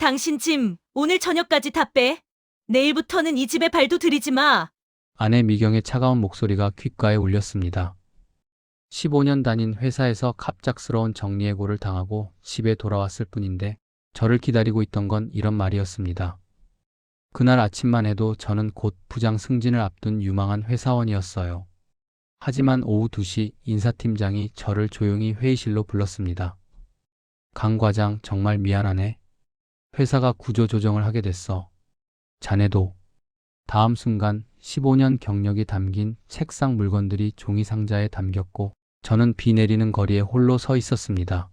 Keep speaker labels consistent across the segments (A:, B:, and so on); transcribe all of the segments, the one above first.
A: 당신 짐 오늘 저녁까지 다 빼. 내일부터는 이 집에 발도 들이지 마.
B: 아내 미경의 차가운 목소리가 귓가에 울렸습니다. 15년 다닌 회사에서 갑작스러운 정리해고를 당하고 집에 돌아왔을 뿐인데 저를 기다리고 있던 건 이런 말이었습니다. 그날 아침만 해도 저는 곧 부장 승진을 앞둔 유망한 회사원이었어요. 하지만 오후 2시 인사팀장이 저를 조용히 회의실로 불렀습니다. 강 과장 정말 미안하네. 회사가 구조조정을 하게 됐어. 자네도 다음 순간 15년 경력이 담긴 책상 물건들이 종이 상자에 담겼고 저는 비 내리는 거리에 홀로 서 있었습니다.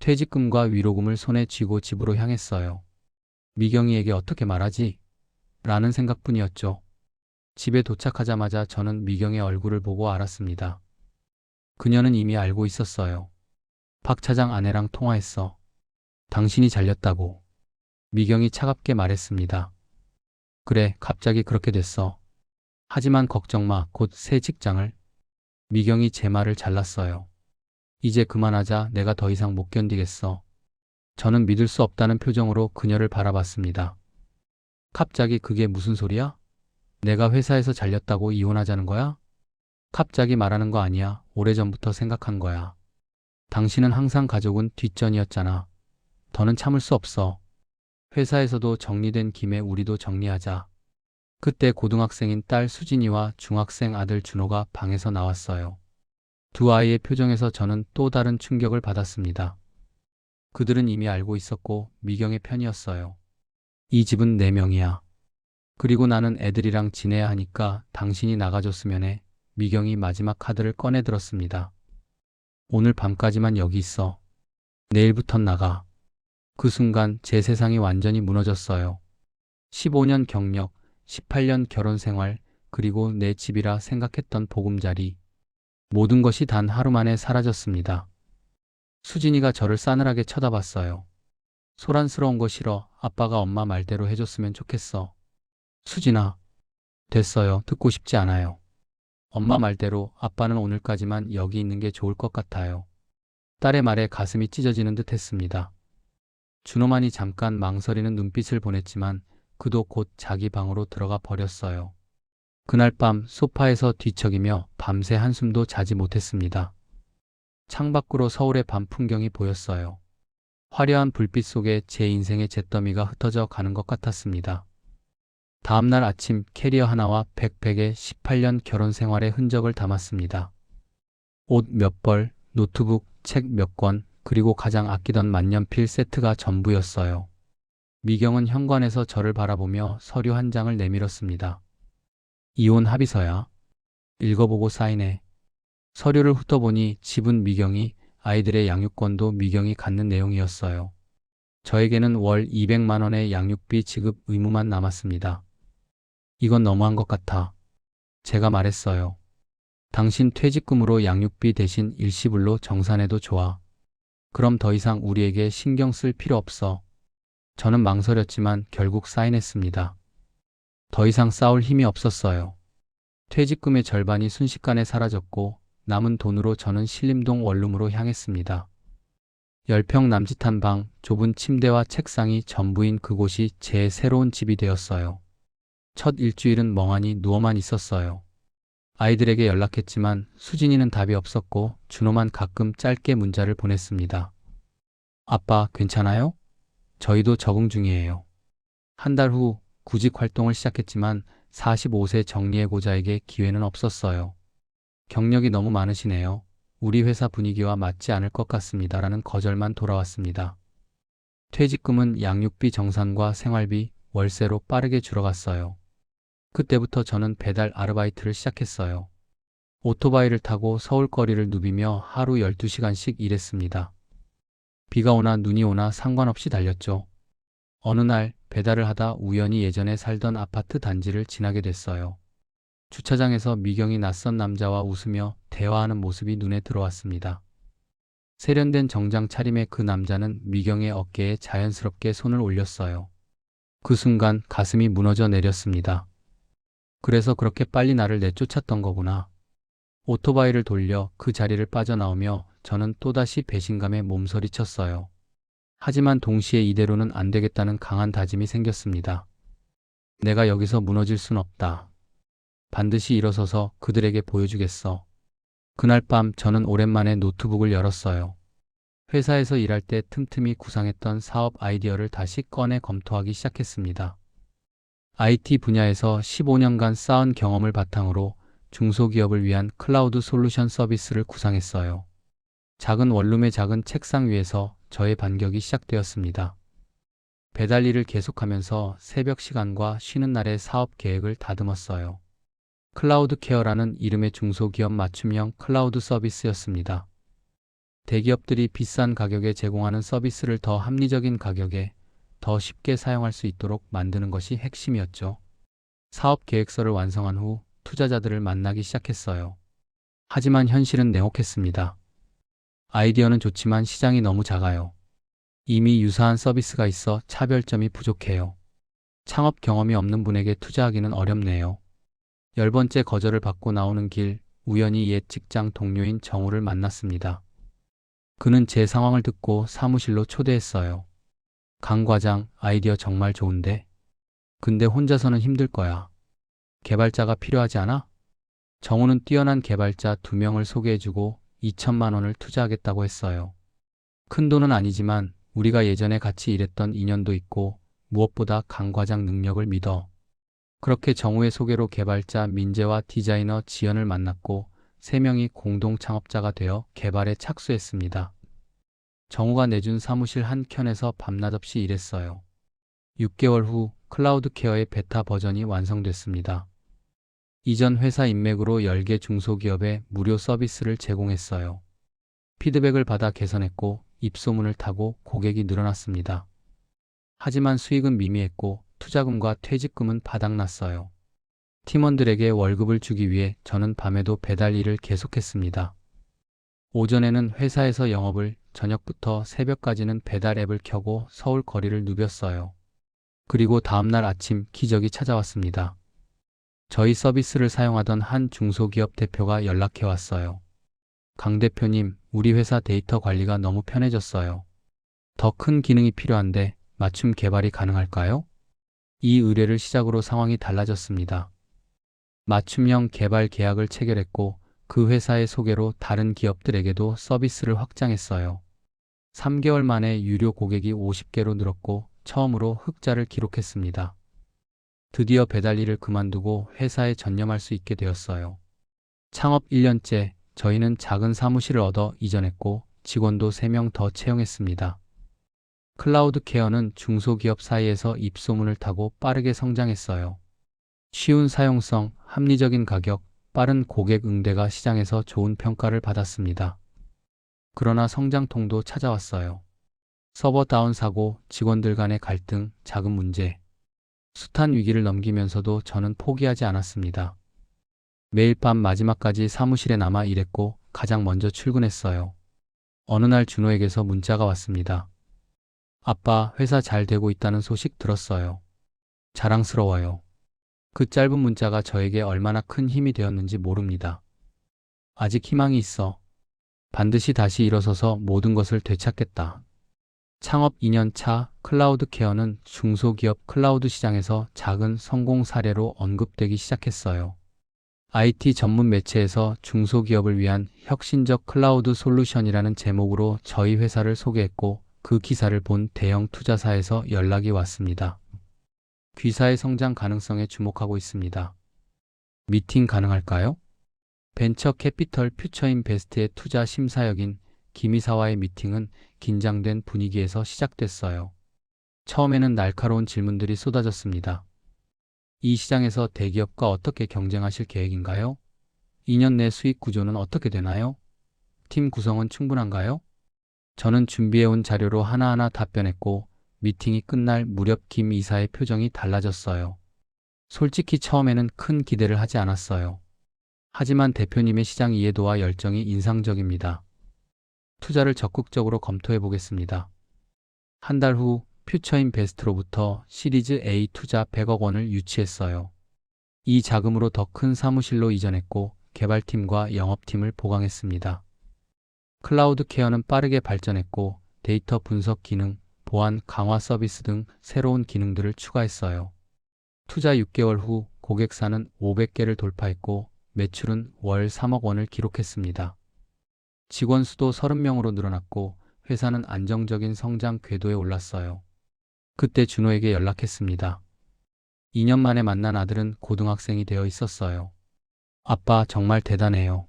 B: 퇴직금과 위로금을 손에 쥐고 집으로 향했어요. 미경이에게 어떻게 말하지? 라는 생각뿐이었죠. 집에 도착하자마자 저는 미경의 얼굴을 보고 알았습니다. 그녀는 이미 알고 있었어요. 박 차장 아내랑 통화했어. 당신이 잘렸다고. 미경이 차갑게 말했습니다. 그래, 갑자기 그렇게 됐어. 하지만 걱정 마, 곧 새 직장을. 미경이 제 말을 잘랐어요. 이제 그만하자, 내가 더 이상 못 견디겠어. 저는 믿을 수 없다는 표정으로 그녀를 바라봤습니다. 갑자기 그게 무슨 소리야? 내가 회사에서 잘렸다고 이혼하자는 거야? 갑자기 말하는 거 아니야. 오래전부터 생각한 거야. 당신은 항상 가족은 뒷전이었잖아. 더는 참을 수 없어. 회사에서도 정리된 김에 우리도 정리하자. 그때 고등학생인 딸 수진이와 중학생 아들 준호가 방에서 나왔어요. 두 아이의 표정에서 저는 또 다른 충격을 받았습니다. 그들은 이미 알고 있었고 미경의 편이었어요. 이 집은 네 명이야. 그리고 나는 애들이랑 지내야 하니까 당신이 나가줬으면 해. 미경이 마지막 카드를 꺼내 들었습니다. 오늘 밤까지만 여기 있어. 내일부턴 나가. 그 순간 제 세상이 완전히 무너졌어요. 15년 경력, 18년 결혼 생활, 그리고 내 집이라 생각했던 보금자리. 모든 것이 단 하루 만에 사라졌습니다. 수진이가 저를 싸늘하게 쳐다봤어요. 소란스러운 거 싫어. 아빠가 엄마 말대로 해줬으면 좋겠어. 수진아. 됐어요. 듣고 싶지 않아요. 엄마 말대로 아빠는 오늘까지만 여기 있는 게 좋을 것 같아요. 딸의 말에 가슴이 찢어지는 듯 했습니다. 준호만이 잠깐 망설이는 눈빛을 보냈지만 그도 곧 자기 방으로 들어가 버렸어요. 그날 밤 소파에서 뒤척이며 밤새 한숨도 자지 못했습니다. 창밖으로 서울의 밤 풍경이 보였어요. 화려한 불빛 속에 제 인생의 잿더미가 흩어져 가는 것 같았습니다. 다음날 아침 캐리어 하나와 백팩에 18년 결혼 생활의 흔적을 담았습니다. 옷 몇 벌, 노트북, 책 몇 권, 그리고 가장 아끼던 만년필 세트가 전부였어요. 미경은 현관에서 저를 바라보며 서류 한 장을 내밀었습니다. 이혼 합의서야. 읽어보고 사인해. 서류를 훑어보니 집은 미경이, 아이들의 양육권도 미경이 갖는 내용이었어요. 저에게는 월 200만 원의 양육비 지급 의무만 남았습니다. 이건 너무한 것 같아. 제가 말했어요. 당신 퇴직금으로 양육비 대신 일시불로 정산해도 좋아. 그럼 더 이상 우리에게 신경 쓸 필요 없어. 저는 망설였지만 결국 사인했습니다. 더 이상 싸울 힘이 없었어요. 퇴직금의 절반이 순식간에 사라졌고 남은 돈으로 저는 신림동 원룸으로 향했습니다. 10평 남짓한 방, 좁은 침대와 책상이 전부인 그곳이 제 새로운 집이 되었어요. 첫 일주일은 멍하니 누워만 있었어요. 아이들에게 연락했지만 수진이는 답이 없었고 준호만 가끔 짧게 문자를 보냈습니다. 아빠, 괜찮아요? 저희도 적응 중이에요. 한 달 후 구직 활동을 시작했지만 45세 정리해고자에게 기회는 없었어요. 경력이 너무 많으시네요. 우리 회사 분위기와 맞지 않을 것 같습니다. 라는 거절만 돌아왔습니다. 퇴직금은 양육비 정산과 생활비, 월세로 빠르게 줄어갔어요. 그때부터 저는 배달 아르바이트를 시작했어요. 오토바이를 타고 서울 거리를 누비며 하루 12시간씩 일했습니다. 비가 오나 눈이 오나 상관없이 달렸죠. 어느 날 배달을 하다 우연히 예전에 살던 아파트 단지를 지나게 됐어요. 주차장에서 미경이 낯선 남자와 웃으며 대화하는 모습이 눈에 들어왔습니다. 세련된 정장 차림의 그 남자는 미경의 어깨에 자연스럽게 손을 올렸어요. 그 순간 가슴이 무너져 내렸습니다. 그래서 그렇게 빨리 나를 내쫓았던 거구나. 오토바이를 돌려 그 자리를 빠져나오며 저는 또다시 배신감에 몸서리쳤어요. 하지만 동시에 이대로는 안 되겠다는 강한 다짐이 생겼습니다. 내가 여기서 무너질 순 없다. 반드시 일어서서 그들에게 보여주겠어. 그날 밤 저는 오랜만에 노트북을 열었어요. 회사에서 일할 때 틈틈이 구상했던 사업 아이디어를 다시 꺼내 검토하기 시작했습니다. IT 분야에서 15년간 쌓은 경험을 바탕으로 중소기업을 위한 클라우드 솔루션 서비스를 구상했어요. 작은 원룸의 작은 책상 위에서 저의 반격이 시작되었습니다. 배달 일을 계속하면서 새벽 시간과 쉬는 날의 사업 계획을 다듬었어요. 클라우드 케어라는 이름의 중소기업 맞춤형 클라우드 서비스였습니다. 대기업들이 비싼 가격에 제공하는 서비스를 더 합리적인 가격에 더 쉽게 사용할 수 있도록 만드는 것이 핵심이었죠. 사업 계획서를 완성한 후 투자자들을 만나기 시작했어요. 하지만 현실은 냉혹했습니다. 아이디어는 좋지만 시장이 너무 작아요. 이미 유사한 서비스가 있어 차별점이 부족해요. 창업 경험이 없는 분에게 투자하기는 어렵네요. 열 번째 거절을 받고 나오는 길, 우연히 옛 직장 동료인 정우를 만났습니다. 그는 제 상황을 듣고 사무실로 초대했어요. 강 과장, 아이디어 정말 좋은데? 근데 혼자서는 힘들 거야. 개발자가 필요하지 않아? 정우는 뛰어난 개발자 두 명을 소개해주고 2천만 원을 투자하겠다고 했어요. 큰 돈은 아니지만 우리가 예전에 같이 일했던 인연도 있고 무엇보다 강 과장 능력을 믿어. 그렇게 정우의 소개로 개발자 민재와 디자이너 지연을 만났고 세 명이 공동 창업자가 되어 개발에 착수했습니다. 정우가 내준 사무실 한 켠에서 밤낮 없이 일했어요. 6개월 후 클라우드 케어의 베타 버전이 완성됐습니다. 이전 회사 인맥으로 10개 중소기업에 무료 서비스를 제공했어요. 피드백을 받아 개선했고 입소문을 타고 고객이 늘어났습니다. 하지만 수익은 미미했고 투자금과 퇴직금은 바닥났어요. 팀원들에게 월급을 주기 위해 저는 밤에도 배달 일을 계속했습니다. 오전에는 회사에서 영업을 저녁부터 새벽까지는 배달 앱을 켜고 서울 거리를 누볐어요. 그리고 다음날 아침 기적이 찾아왔습니다. 저희 서비스를 사용하던 한 중소기업 대표가 연락해 왔어요. 강 대표님, 우리 회사 데이터 관리가 너무 편해졌어요. 더 큰 기능이 필요한데 맞춤 개발이 가능할까요? 이 의뢰를 시작으로 상황이 달라졌습니다. 맞춤형 개발 계약을 체결했고 그 회사의 소개로 다른 기업들에게도 서비스를 확장했어요. 3개월 만에 유료 고객이 50개로 늘었고 처음으로 흑자를 기록했습니다. 드디어 배달 일을 그만두고 회사에 전념할 수 있게 되었어요. 창업 1년째 저희는 작은 사무실을 얻어 이전했고 직원도 3명 더 채용했습니다. 클라우드 케어는 중소기업 사이에서 입소문을 타고 빠르게 성장했어요. 쉬운 사용성, 합리적인 가격, 빠른 고객 응대가 시장에서 좋은 평가를 받았습니다. 그러나 성장통도 찾아왔어요. 서버 다운 사고, 직원들 간의 갈등, 작은 문제. 숱한 위기를 넘기면서도 저는 포기하지 않았습니다. 매일 밤 마지막까지 사무실에 남아 일했고 가장 먼저 출근했어요. 어느 날 준호에게서 문자가 왔습니다. 아빠, 회사 잘 되고 있다는 소식 들었어요. 자랑스러워요. 그 짧은 문자가 저에게 얼마나 큰 힘이 되었는지 모릅니다. 아직 희망이 있어. 반드시 다시 일어서서 모든 것을 되찾겠다. 창업 2년 차 클라우드 케어는 중소기업 클라우드 시장에서 작은 성공 사례로 언급되기 시작했어요. IT 전문 매체에서 중소기업을 위한 혁신적 클라우드 솔루션이라는 제목으로 저희 회사를 소개했고 그 기사를 본 대형 투자사에서 연락이 왔습니다. 귀사의 성장 가능성에 주목하고 있습니다. 미팅 가능할까요? 벤처 캐피털 퓨처 인 베스트의 투자 심사역인 김이사와의 미팅은 긴장된 분위기에서 시작됐어요. 처음에는 날카로운 질문들이 쏟아졌습니다. 이 시장에서 대기업과 어떻게 경쟁하실 계획인가요? 2년 내 수익 구조는 어떻게 되나요? 팀 구성은 충분한가요? 저는 준비해온 자료로 하나하나 답변했고 미팅이 끝날 무렵 김 이사의 표정이 달라졌어요. 솔직히 처음에는 큰 기대를 하지 않았어요. 하지만 대표님의 시장 이해도와 열정이 인상적입니다. 투자를 적극적으로 검토해 보겠습니다. 한 달 후 퓨처인 베스트로부터 시리즈 A 투자 100억 원을 유치했어요. 이 자금으로 더 큰 사무실로 이전했고 개발팀과 영업팀을 보강했습니다. 클라우드 케어는 빠르게 발전했고 데이터 분석 기능, 보안 강화 서비스 등 새로운 기능들을 추가했어요. 투자 6개월 후 고객사는 500개를 돌파했고 매출은 월 3억 원을 기록했습니다. 직원 수도 30명으로 늘어났고 회사는 안정적인 성장 궤도에 올랐어요. 그때 준호에게 연락했습니다. 2년 만에 만난 아들은 고등학생이 되어 있었어요. 아빠 정말 대단해요.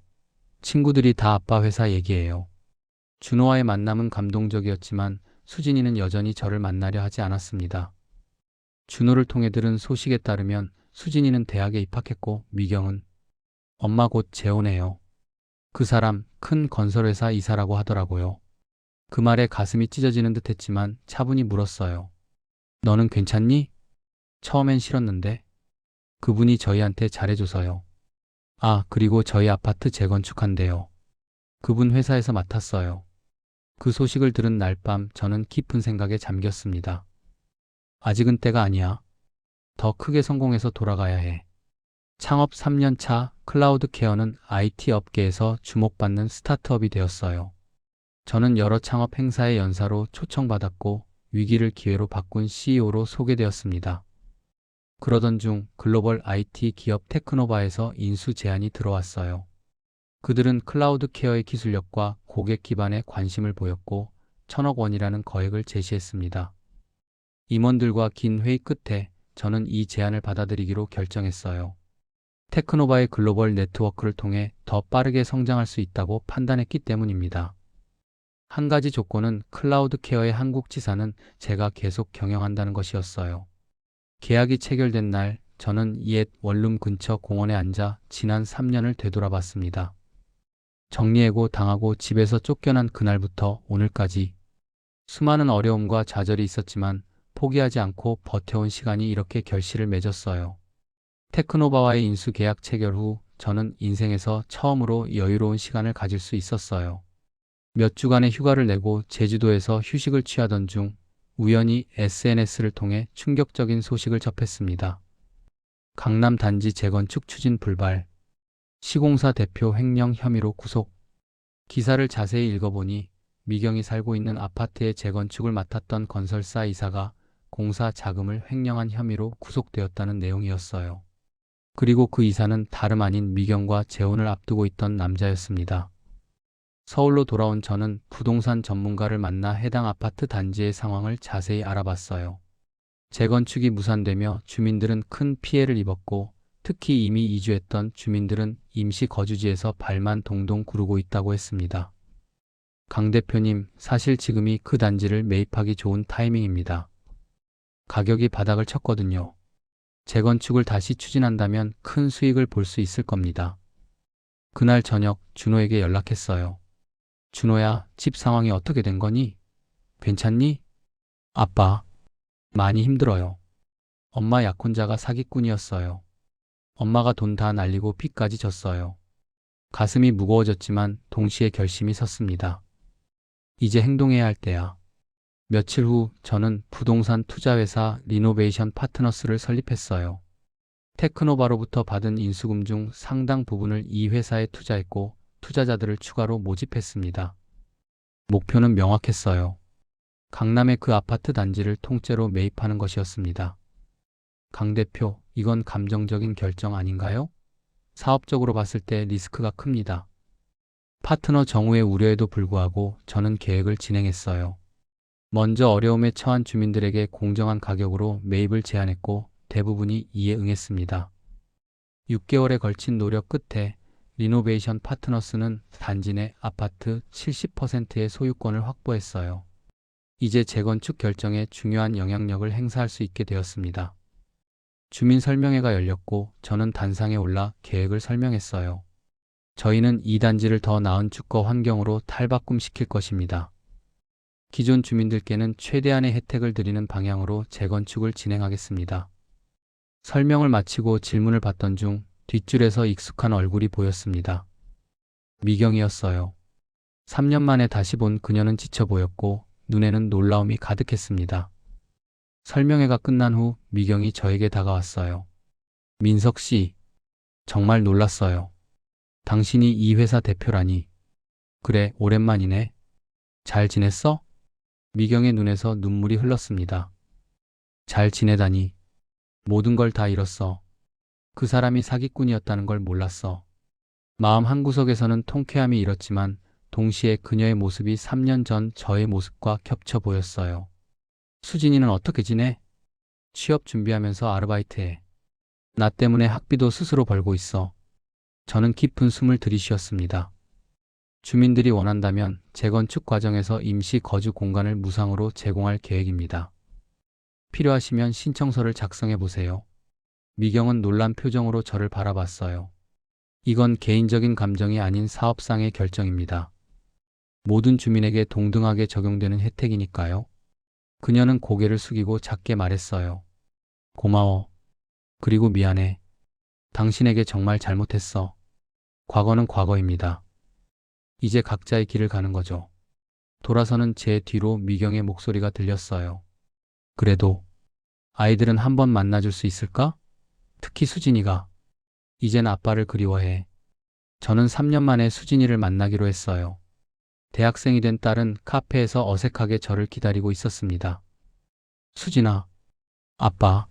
B: 친구들이 다 아빠 회사 얘기해요. 준호와의 만남은 감동적이었지만 수진이는 여전히 저를 만나려 하지 않았습니다. 준호를 통해 들은 소식에 따르면 수진이는 대학에 입학했고 미경은 엄마 곧 재혼해요. 그 사람 큰 건설회사 이사라고 하더라고요. 그 말에 가슴이 찢어지는 듯 했지만 차분히 물었어요. 너는 괜찮니? 처음엔 싫었는데 그분이 저희한테 잘해줘서요. 아, 그리고 저희 아파트 재건축한대요. 그분 회사에서 맡았어요. 그 소식을 들은 날 밤 저는 깊은 생각에 잠겼습니다. 아직은 때가 아니야. 더 크게 성공해서 돌아가야 해. 창업 3년 차 클라우드 케어는 IT 업계에서 주목받는 스타트업이 되었어요. 저는 여러 창업 행사의 연사로 초청받았고 위기를 기회로 바꾼 CEO로 소개되었습니다. 그러던 중 글로벌 IT 기업 테크노바에서 인수 제안이 들어왔어요. 그들은 클라우드 케어의 기술력과 고객 기반에 관심을 보였고 천억 원이라는 거액을 제시했습니다. 임원들과 긴 회의 끝에 저는 이 제안을 받아들이기로 결정했어요. 테크노바의 글로벌 네트워크를 통해 더 빠르게 성장할 수 있다고 판단했기 때문입니다. 한 가지 조건은 클라우드 케어의 한국 지사는 제가 계속 경영한다는 것이었어요. 계약이 체결된 날 저는 옛 원룸 근처 공원에 앉아 지난 3년을 되돌아봤습니다. 정리해고 당하고 집에서 쫓겨난 그날부터 오늘까지 수많은 어려움과 좌절이 있었지만 포기하지 않고 버텨온 시간이 이렇게 결실을 맺었어요. 테크노바와의 인수 계약 체결 후 저는 인생에서 처음으로 여유로운 시간을 가질 수 있었어요. 몇 주간의 휴가를 내고 제주도에서 휴식을 취하던 중 우연히 SNS를 통해 충격적인 소식을 접했습니다. 강남 단지 재건축 추진 불발. 시공사 대표 횡령 혐의로 구속. 기사를 자세히 읽어보니 미경이 살고 있는 아파트의 재건축을 맡았던 건설사 이사가 공사 자금을 횡령한 혐의로 구속되었다는 내용이었어요. 그리고 그 이사는 다름 아닌 미경과 재혼을 앞두고 있던 남자였습니다. 서울로 돌아온 저는 부동산 전문가를 만나 해당 아파트 단지의 상황을 자세히 알아봤어요. 재건축이 무산되며 주민들은 큰 피해를 입었고 특히 이미 이주했던 주민들은 임시 거주지에서 발만 동동 구르고 있다고 했습니다. 강 대표님, 사실 지금이 그 단지를 매입하기 좋은 타이밍입니다. 가격이 바닥을 쳤거든요. 재건축을 다시 추진한다면 큰 수익을 볼 수 있을 겁니다. 그날 저녁 준호에게 연락했어요. 준호야, 집 상황이 어떻게 된 거니? 괜찮니? 아빠, 많이 힘들어요. 엄마 약혼자가 사기꾼이었어요. 엄마가 돈 다 날리고 빚까지 졌어요. 가슴이 무거워졌지만 동시에 결심이 섰습니다. 이제 행동해야 할 때야. 며칠 후 저는 부동산 투자회사 리노베이션 파트너스를 설립했어요. 테크노바로부터 받은 인수금 중 상당 부분을 이 회사에 투자했고 투자자들을 추가로 모집했습니다. 목표는 명확했어요. 강남의 그 아파트 단지를 통째로 매입하는 것이었습니다. 강 대표, 이건 감정적인 결정 아닌가요? 사업적으로 봤을 때 리스크가 큽니다. 파트너 정우의 우려에도 불구하고 저는 계획을 진행했어요. 먼저 어려움에 처한 주민들에게 공정한 가격으로 매입을 제안했고 대부분이 이에 응했습니다. 6개월에 걸친 노력 끝에 리노베이션 파트너스는 단지 내 아파트 70%의 소유권을 확보했어요. 이제 재건축 결정에 중요한 영향력을 행사할 수 있게 되었습니다. 주민 설명회가 열렸고 저는 단상에 올라 계획을 설명했어요. 저희는 이 단지를 더 나은 주거 환경으로 탈바꿈시킬 것입니다. 기존 주민들께는 최대한의 혜택을 드리는 방향으로 재건축을 진행하겠습니다. 설명을 마치고 질문을 받던 중 뒷줄에서 익숙한 얼굴이 보였습니다. 미경이었어요. 3년 만에 다시 본 그녀는 지쳐 보였고 눈에는 놀라움이 가득했습니다. 설명회가 끝난 후 미경이 저에게 다가왔어요. 민석 씨, 정말 놀랐어요. 당신이 이 회사 대표라니. 그래, 오랜만이네. 잘 지냈어? 미경의 눈에서 눈물이 흘렀습니다. 잘 지내다니. 모든 걸 다 잃었어. 그 사람이 사기꾼이었다는 걸 몰랐어. 마음 한구석에서는 통쾌함이 일었지만 동시에 그녀의 모습이 3년 전 저의 모습과 겹쳐 보였어요. 수진이는 어떻게 지내? 취업 준비하면서 아르바이트해. 나 때문에 학비도 스스로 벌고 있어. 저는 깊은 숨을 들이쉬었습니다. 주민들이 원한다면 재건축 과정에서 임시 거주 공간을 무상으로 제공할 계획입니다. 필요하시면 신청서를 작성해 보세요. 미경은 놀란 표정으로 저를 바라봤어요. 이건 개인적인 감정이 아닌 사업상의 결정입니다. 모든 주민에게 동등하게 적용되는 혜택이니까요. 그녀는 고개를 숙이고 작게 말했어요. 고마워. 그리고 미안해. 당신에게 정말 잘못했어. 과거는 과거입니다. 이제 각자의 길을 가는 거죠. 돌아서는 제 뒤로 미경의 목소리가 들렸어요. 그래도 아이들은 한 번 만나줄 수 있을까? 특히 수진이가. 이젠 아빠를 그리워해. 저는 3년 만에 수진이를 만나기로 했어요. 대학생이 된 딸은 카페에서 어색하게 저를 기다리고 있었습니다. 수진아. 아빠.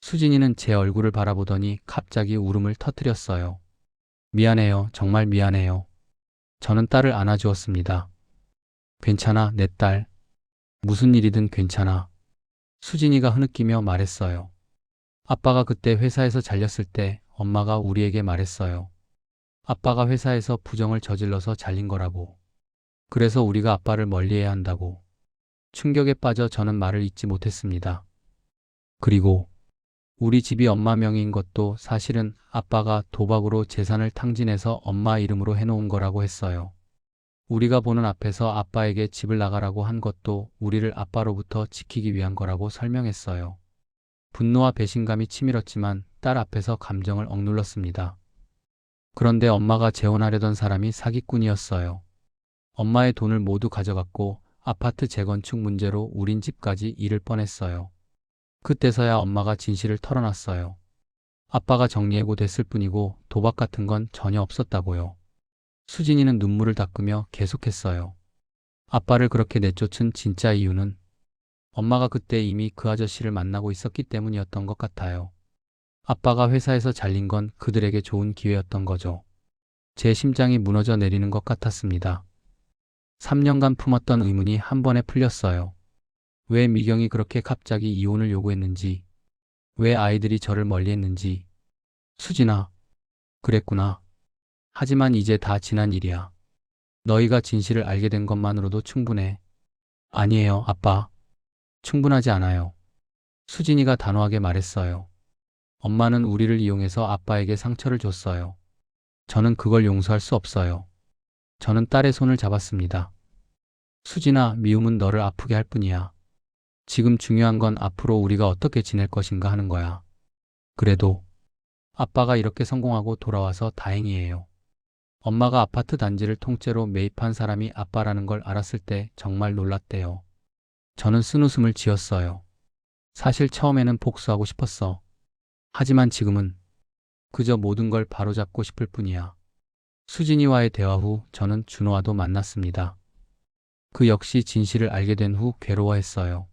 B: 수진이는 제 얼굴을 바라보더니 갑자기 울음을 터뜨렸어요. 미안해요. 정말 미안해요. 저는 딸을 안아주었습니다. 괜찮아, 내 딸. 무슨 일이든 괜찮아. 수진이가 흐느끼며 말했어요. 아빠가 그때 회사에서 잘렸을 때 엄마가 우리에게 말했어요. 아빠가 회사에서 부정을 저질러서 잘린 거라고. 그래서 우리가 아빠를 멀리해야 한다고. 충격에 빠져 저는 말을 잇지 못했습니다. 그리고 우리 집이 엄마 명의인 것도 사실은 아빠가 도박으로 재산을 탕진해서 엄마 이름으로 해놓은 거라고 했어요. 우리가 보는 앞에서 아빠에게 집을 나가라고 한 것도 우리를 아빠로부터 지키기 위한 거라고 설명했어요. 분노와 배신감이 치밀었지만 딸 앞에서 감정을 억눌렀습니다. 그런데 엄마가 재혼하려던 사람이 사기꾼이었어요. 엄마의 돈을 모두 가져갔고 아파트 재건축 문제로 우린 집까지 잃을 뻔했어요. 그때서야 엄마가 진실을 털어놨어요. 아빠가 정리해고 됐을 뿐이고 도박 같은 건 전혀 없었다고요. 수진이는 눈물을 닦으며 계속했어요. 아빠를 그렇게 내쫓은 진짜 이유는 엄마가 그때 이미 그 아저씨를 만나고 있었기 때문이었던 것 같아요. 아빠가 회사에서 잘린 건 그들에게 좋은 기회였던 거죠. 제 심장이 무너져 내리는 것 같았습니다. 3년간 품었던 의문이 한 번에 풀렸어요. 왜 미경이 그렇게 갑자기 이혼을 요구했는지, 왜 아이들이 저를 멀리했는지. 수진아, 그랬구나. 하지만 이제 다 지난 일이야. 너희가 진실을 알게 된 것만으로도 충분해. 아니에요, 아빠. 충분하지 않아요. 수진이가 단호하게 말했어요. 엄마는 우리를 이용해서 아빠에게 상처를 줬어요. 저는 그걸 용서할 수 없어요. 저는 딸의 손을 잡았습니다. 수진아, 미움은 너를 아프게 할 뿐이야. 지금 중요한 건 앞으로 우리가 어떻게 지낼 것인가 하는 거야. 그래도 아빠가 이렇게 성공하고 돌아와서 다행이에요. 엄마가 아파트 단지를 통째로 매입한 사람이 아빠라는 걸 알았을 때 정말 놀랐대요. 저는 쓴웃음을 지었어요. 사실 처음에는 복수하고 싶었어. 하지만 지금은 그저 모든 걸 바로잡고 싶을 뿐이야. 수진이와의 대화 후 저는 준호와도 만났습니다. 그 역시 진실을 알게 된 후 괴로워했어요.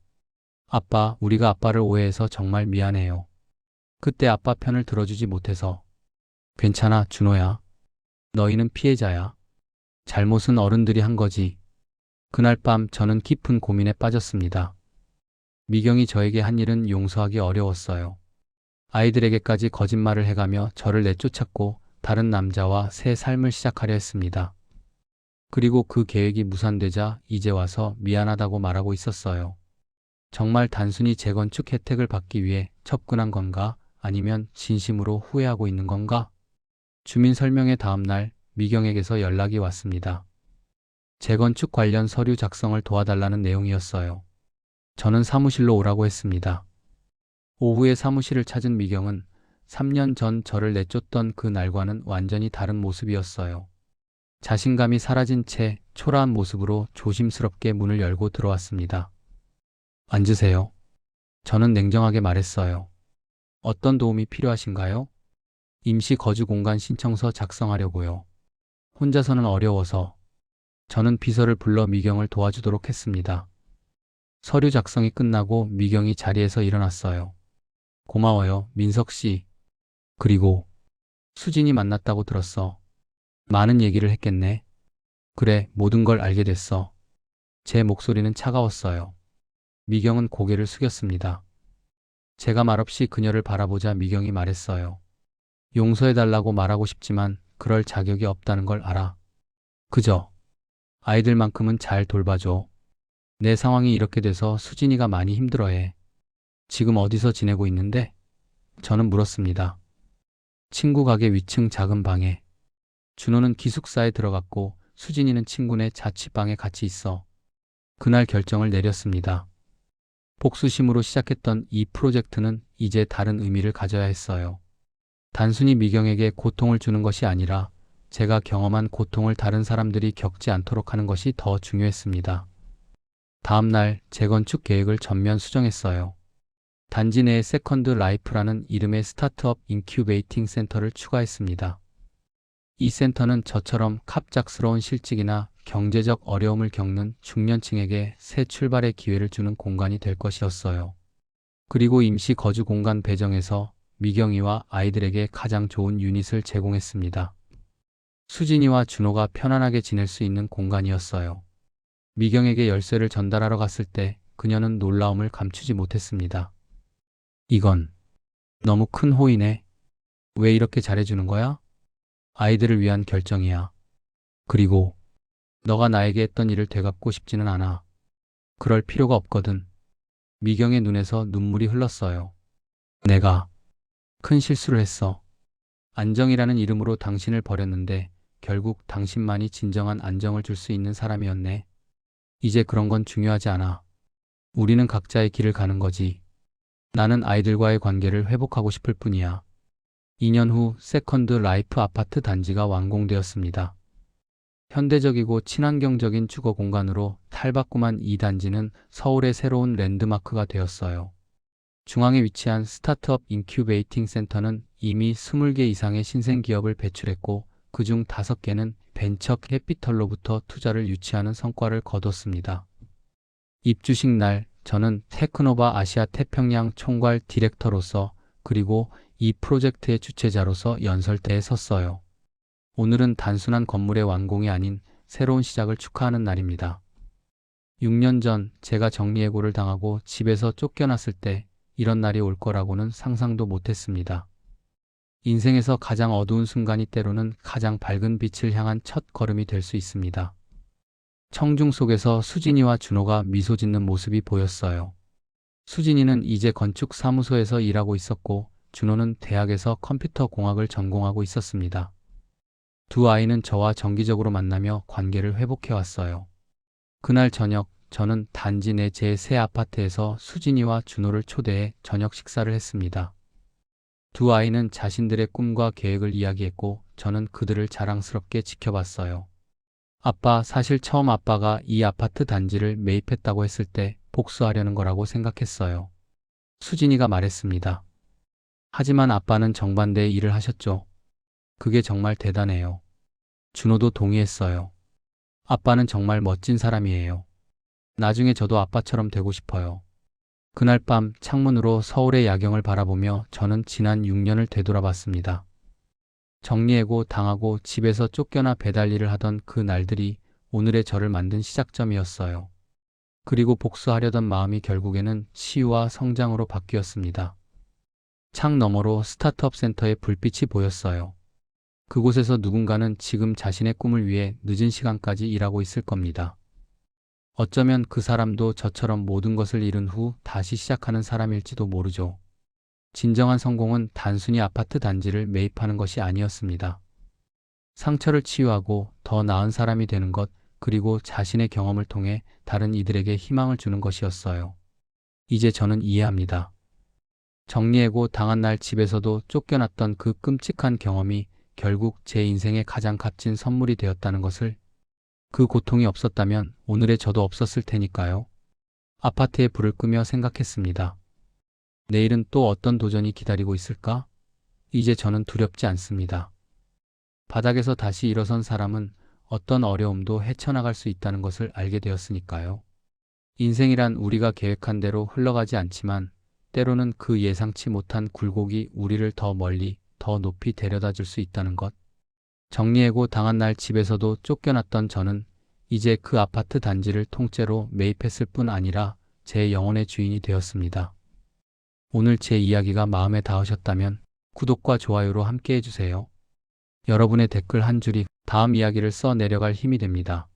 B: 아빠, 우리가 아빠를 오해해서 정말 미안해요. 그때 아빠 편을 들어주지 못해서. 괜찮아, 준호야. 너희는 피해자야. 잘못은 어른들이 한 거지. 그날 밤 저는 깊은 고민에 빠졌습니다. 미경이 저에게 한 일은 용서하기 어려웠어요. 아이들에게까지 거짓말을 해가며 저를 내쫓았고 다른 남자와 새 삶을 시작하려 했습니다. 그리고 그 계획이 무산되자 이제 와서 미안하다고 말하고 있었어요. 정말 단순히 재건축 혜택을 받기 위해 접근한 건가? 아니면 진심으로 후회하고 있는 건가? 주민 설명회 다음 날 미경에게서 연락이 왔습니다. 재건축 관련 서류 작성을 도와달라는 내용이었어요. 저는 사무실로 오라고 했습니다. 오후에 사무실을 찾은 미경은 3년 전 저를 내쫓던 그 날과는 완전히 다른 모습이었어요. 자신감이 사라진 채 초라한 모습으로 조심스럽게 문을 열고 들어왔습니다. 앉으세요. 저는 냉정하게 말했어요. 어떤 도움이 필요하신가요? 임시 거주 공간 신청서 작성하려고요. 혼자서는 어려워서 저는 비서를 불러 미경을 도와주도록 했습니다. 서류 작성이 끝나고 미경이 자리에서 일어났어요. 고마워요, 민석 씨. 그리고 수진이 만났다고 들었어. 많은 얘기를 했겠네. 그래, 모든 걸 알게 됐어. 제 목소리는 차가웠어요. 미경은 고개를 숙였습니다. 제가 말없이 그녀를 바라보자 미경이 말했어요. 용서해달라고 말하고 싶지만 그럴 자격이 없다는 걸 알아. 그저 아이들만큼은 잘 돌봐줘. 내 상황이 이렇게 돼서 수진이가 많이 힘들어해. 지금 어디서 지내고 있는데? 저는 물었습니다. 친구 가게 위층 작은 방에. 준호는 기숙사에 들어갔고 수진이는 친구네 자취방에 같이 있어. 그날 결정을 내렸습니다. 복수심으로 시작했던 이 프로젝트는 이제 다른 의미를 가져야 했어요. 단순히 미경에게 고통을 주는 것이 아니라 제가 경험한 고통을 다른 사람들이 겪지 않도록 하는 것이 더 중요했습니다. 다음 날 재건축 계획을 전면 수정했어요. 단지 내에 세컨드 라이프라는 이름의 스타트업 인큐베이팅 센터를 추가했습니다. 이 센터는 저처럼 갑작스러운 실직이나 경제적 어려움을 겪는 중년층에게 새 출발의 기회를 주는 공간이 될 것이었어요. 그리고 임시 거주 공간 배정에서 미경이와 아이들에게 가장 좋은 유닛을 제공했습니다. 수진이와 준호가 편안하게 지낼 수 있는 공간이었어요. 미경에게 열쇠를 전달하러 갔을 때 그녀는 놀라움을 감추지 못했습니다. 이건 너무 큰 호의네. 왜 이렇게 잘해주는 거야? 아이들을 위한 결정이야. 그리고 너가 나에게 했던 일을 되갚고 싶지는 않아. 그럴 필요가 없거든. 미경의 눈에서 눈물이 흘렀어요. 내가 큰 실수를 했어. 안정이라는 이름으로 당신을 버렸는데 결국 당신만이 진정한 안정을 줄 수 있는 사람이었네. 이제 그런 건 중요하지 않아. 우리는 각자의 길을 가는 거지. 나는 아이들과의 관계를 회복하고 싶을 뿐이야. 2년 후 세컨드 라이프 아파트 단지가 완공되었습니다. 현대적이고 친환경적인 주거 공간으로 탈바꿈한 이 단지는 서울의 새로운 랜드마크가 되었어요. 중앙에 위치한 스타트업 인큐베이팅 센터는 이미 20개 이상의 신생 기업을 배출했고 그중 5개는 벤처 캐피털로부터 투자를 유치하는 성과를 거뒀습니다. 입주식 날 저는 테크노바 아시아 태평양 총괄 디렉터로서 그리고 이 프로젝트의 주최자로서 연설대에 섰어요. 오늘은 단순한 건물의 완공이 아닌 새로운 시작을 축하하는 날입니다. 6년 전 제가 정리해고를 당하고 집에서 쫓겨났을 때 이런 날이 올 거라고는 상상도 못했습니다. 인생에서 가장 어두운 순간이 때로는 가장 밝은 빛을 향한 첫 걸음이 될 수 있습니다. 청중 속에서 수진이와 준호가 미소 짓는 모습이 보였어요. 수진이는 이제 건축 사무소에서 일하고 있었고 준호는 대학에서 컴퓨터 공학을 전공하고 있었습니다. 두 아이는 저와 정기적으로 만나며 관계를 회복해 왔어요. 그날 저녁 저는 단지 내 제 새 아파트에서 수진이와 준호를 초대해 저녁 식사를 했습니다. 두 아이는 자신들의 꿈과 계획을 이야기했고 저는 그들을 자랑스럽게 지켜봤어요. 아빠, 사실 처음 아빠가 이 아파트 단지를 매입했다고 했을 때 복수하려는 거라고 생각했어요. 수진이가 말했습니다. 하지만 아빠는 정반대의 일을 하셨죠. 그게 정말 대단해요. 준호도 동의했어요. 아빠는 정말 멋진 사람이에요. 나중에 저도 아빠처럼 되고 싶어요. 그날 밤 창문으로 서울의 야경을 바라보며 저는 지난 6년을 되돌아봤습니다. 정리해고 당하고 집에서 쫓겨나 배달 일을 하던 그 날들이 오늘의 저를 만든 시작점이었어요. 그리고 복수하려던 마음이 결국에는 치유와 성장으로 바뀌었습니다. 창 너머로 스타트업 센터의 불빛이 보였어요. 그곳에서 누군가는 지금 자신의 꿈을 위해 늦은 시간까지 일하고 있을 겁니다. 어쩌면 그 사람도 저처럼 모든 것을 잃은 후 다시 시작하는 사람일지도 모르죠. 진정한 성공은 단순히 아파트 단지를 매입하는 것이 아니었습니다. 상처를 치유하고 더 나은 사람이 되는 것, 그리고 자신의 경험을 통해 다른 이들에게 희망을 주는 것이었어요. 이제 저는 이해합니다. 정리해고 당한 날 집에서도 쫓겨났던 그 끔찍한 경험이 결국 제 인생의 가장 값진 선물이 되었다는 것을 그 고통이 없었다면 오늘의 저도 없었을 테니까요. 아파트에 불을 끄며 생각했습니다. 내일은 또 어떤 도전이 기다리고 있을까? 이제 저는 두렵지 않습니다. 바닥에서 다시 일어선 사람은 어떤 어려움도 헤쳐나갈 수 있다는 것을 알게 되었으니까요. 인생이란 우리가 계획한 대로 흘러가지 않지만 때로는 그 예상치 못한 굴곡이 우리를 더 멀리, 더 높이 데려다 줄 수 있다는 것. 정리해고 당한 날 집에서도 쫓겨났던 저는 이제 그 아파트 단지를 통째로 매입했을 뿐 아니라 제 영혼의 주인이 되었습니다. 오늘 제 이야기가 마음에 닿으셨다면 구독과 좋아요로 함께 해주세요. 여러분의 댓글 한 줄이 다음 이야기를 써 내려갈 힘이 됩니다.